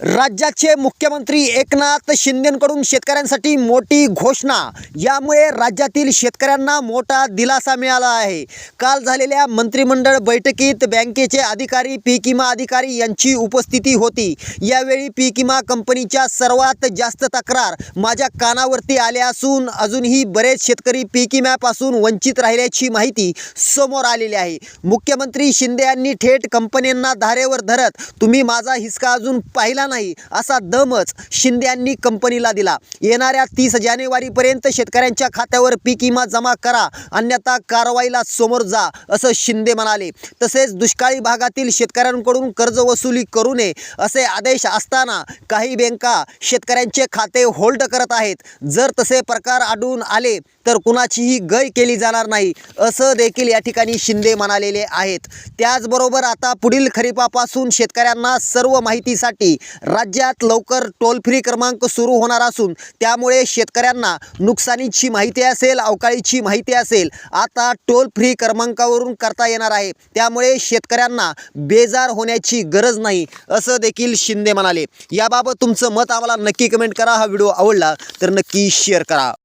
राज्याचे मुख्यमंत्री एकनाथ शिंदेकडून शेतकऱ्यांसाठी मोठी घोषणा. यामुळे राज्यातील शेतकऱ्यांना मोठा दिलासा मिळाला आहे. काल झालेल्या मंत्रिमंडळ बैठकीत बँकेचे अधिकारी पीक विमा अधिकारी यांची उपस्थिती होती. यावेळी पीक विमा कंपनीच्या सर्वात जास्त तक्रार माझ्या कानावरती आल्या असून अजूनही बरेच शेतकरी पीक विम्यापासून वंचित राहिल्याची माहिती समोर आलेली आहे. मुख्यमंत्री शिंदे यांनी थेट कंपन्यांना धारेवर धरत तुम्ही माझा हिसका अजून पाहिला नाही असा दमच शिंदे यांनी कंपनीला दिला. येणाऱ्या तीस जानेवारीपर्यंत शेतकऱ्यांच्या खात्यावर पीक विमा जमा करा अन्यथा कारवाईला समोर जा असं शिंदे म्हणाले. तसेच दुष्काळी भागातील शेतकऱ्यांकडून कर्ज वसुली करू नये असे आदेश असताना काही बँका शेतकऱ्यांचे खाते होल्ड करत आहेत. जर तसे प्रकार आढळून आले तर कुणाचीही गय केली जाणार नाही असं देखील या ठिकाणी शिंदे म्हणालेले आहेत. त्याचबरोबर आता पुढील खरीपापासून शेतकऱ्यांना सर्व माहितीसाठी राज्यात लवकर टोल फ्री क्रमांक सुरू होणार असून त्यामुळे शेतकऱ्यांना नुकसानीची माहिती असेल अवकाळीची माहिती असेल आता टोल फ्री क्रमांकावरून करता येणार आहे. त्यामुळे शेतकऱ्यांना बेजार होण्याची गरज नाही असं देखील शिंदे म्हणाले. याबाबत तुमचं मत आम्हाला नक्की कमेंट करा. हा व्हिडिओ आवडला तर नक्की शेअर करा.